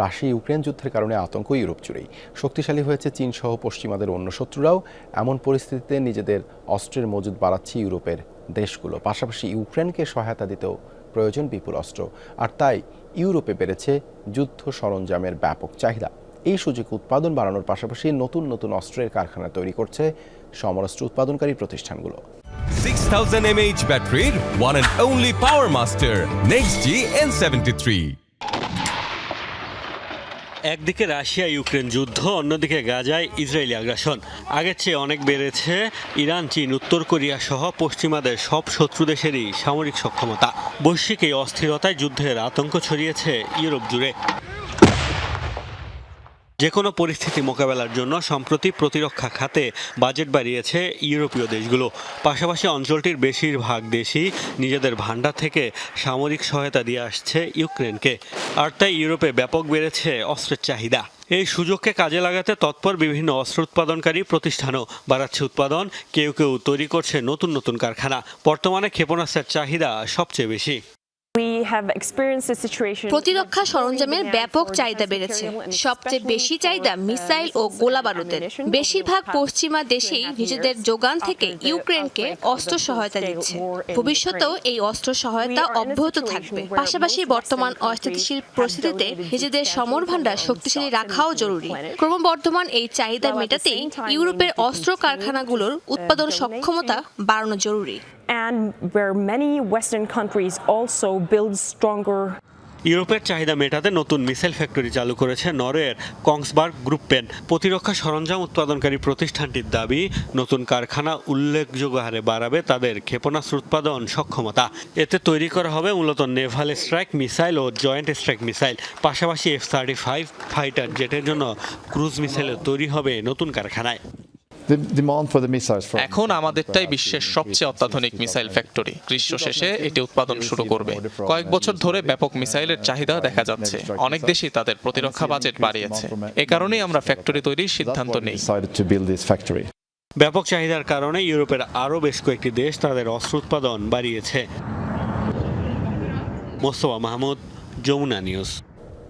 Russia Ukraine যুদ্ধের কারণে আতঙ্ক ইউরোপ জুড়েই। শক্তিশালী হয়েছে চীন সহ পশ্চিমাদের অন্য শত্রুরাও। এমন পরিস্থিতিতে নিজেদের অস্ত্রের মজুদ বাড়াচ্ছে ইউরোপের দেশগুলো। পাশাপাশি ইউক্রেনকে সহায়তা দিতেও প্রয়োজন বিপুল অস্ত্র। আর তাই ইউরোপে বেড়েছে যুদ্ধ সরঞ্জামের ব্যাপক চাহিদা। এই সুযোগ উৎপাদন বাড়ানোর পাশাপাশি নতুন নতুন অস্ত্রের কারখানা তৈরি করছে সমরাস্ত্র উৎপাদনকারী প্রতিষ্ঠানগুলো। 6000 mAh ব্যাটারির one and only power master, next G N73 একদিকে রাশিয়া, ইউক্রেন যুদ্ধ, অন্যদিকে গাজায় ইসরায়েলি আগ্রাসন। আগের চেয়ে অনেক বেড়েছে ইরান, চীন, উত্তর কোরিয়া সহ পশ্চিমাদের সব শত্রু দেশেরই সামরিক সক্ষমতা। বৈশ্বিক এই অস্থিরতায় যুদ্ধের আতঙ্ক ছড়িয়েছে ইউরোপ জুড়ে। যে কোনো পরিস্থিতি মোকাবেলার জন্য সম্প্রতি প্রতিরক্ষা খাতে বাজেট বাড়িয়েছে ইউরোপীয় দেশগুলো। পাশাপাশি অঞ্চলটির বেশিরভাগ দেশই নিজেদের ভান্ডার থেকে সামরিক সহায়তা দিয়ে আসছে ইউক্রেনকে। আর তাই ইউরোপে ব্যাপক বেড়েছে অস্ত্রের চাহিদা। এই সুযোগকে কাজে লাগাতে তৎপর বিভিন্ন অস্ত্র উৎপাদনকারী প্রতিষ্ঠানও বাড়াচ্ছে উৎপাদন। কেউ কেউ তৈরি করছে নতুন নতুন কারখানা। বর্তমানে ক্ষেপণাস্ত্রের চাহিদা সবচেয়ে বেশি। প্রতিরক্ষা সরঞ্জামের ব্যাপক চাহিদা বেড়েছে। সবচেয়ে বেশি চাহিদা মিসাইল ও গোলা বারুদের বেশিরভাগ পশ্চিমা দেশেই নিজেদের যোগান থেকে ইউক্রেনকে অস্ত্র সহায়তা দিচ্ছে। ভবিষ্যতেও এই অস্ত্র সহায়তা অব্যাহত থাকবে। পাশাপাশি বর্তমান অস্থিতিশীল পরিস্থিতিতে নিজেদের সমর ভান্ডার শক্তিশালী রাখাও জরুরি। ক্রমবর্ধমান এই চাহিদা মেটাতেই ইউরোপের অস্ত্র কারখানাগুলোর উৎপাদন সক্ষমতা বাড়ানো জরুরি। and where many Western countries also build stronger. ইউরোপের চাহিদা মেটাতে নতুন মিসাইল ফ্যাক্টরি চালু করেছে নরওয়ের কংসবার্গ গ্রুপেন প্রতিরক্ষা সরঞ্জাম উৎপাদনকারী প্রতিষ্ঠানটির দাবি, নতুন কারখানা উল্লেখযোগ্য হারে বাড়াবে তাদের ক্ষেপণাস্ত্র উৎপাদন সক্ষমতা। এতে তৈরি করা হবে মূলত নেভাল স্ট্রাইক মিসাইল ও জয়েন্ট স্ট্রাইক মিসাইল। পাশাপাশি এফ থার্টি ফাইভ ফাইটার জেটের জন্য ক্রুজ মিসাইলও তৈরি হবে নতুন কারখানায়। The demand for the missiles from এখন আমাদেরটাই বিশ্বের সবচেয়ে অত্যাধুনিক মিসাইল ফ্যাক্টরি। গ্রীষ্ম শেষে এটি উৎপাদন শুরু করবে। কয়েক বছর ধরে ব্যাপক মিসাইলের চাহিদা দেখা যাচ্ছে। অনেক দেশই তাদের প্রতিরক্ষা বাজেট বাড়িয়েছে। এ কারণেই আমরা ফ্যাক্টরি তৈরির সিদ্ধান্ত নেই। ব্যাপক চাহিদার কারণে ইউরোপের আরও বেশ কয়েকটি দেশ তাদের অস্ত্র উৎপাদন বাড়িয়েছে। মোস্তফা মাহমুদ যমুনা নিউজ।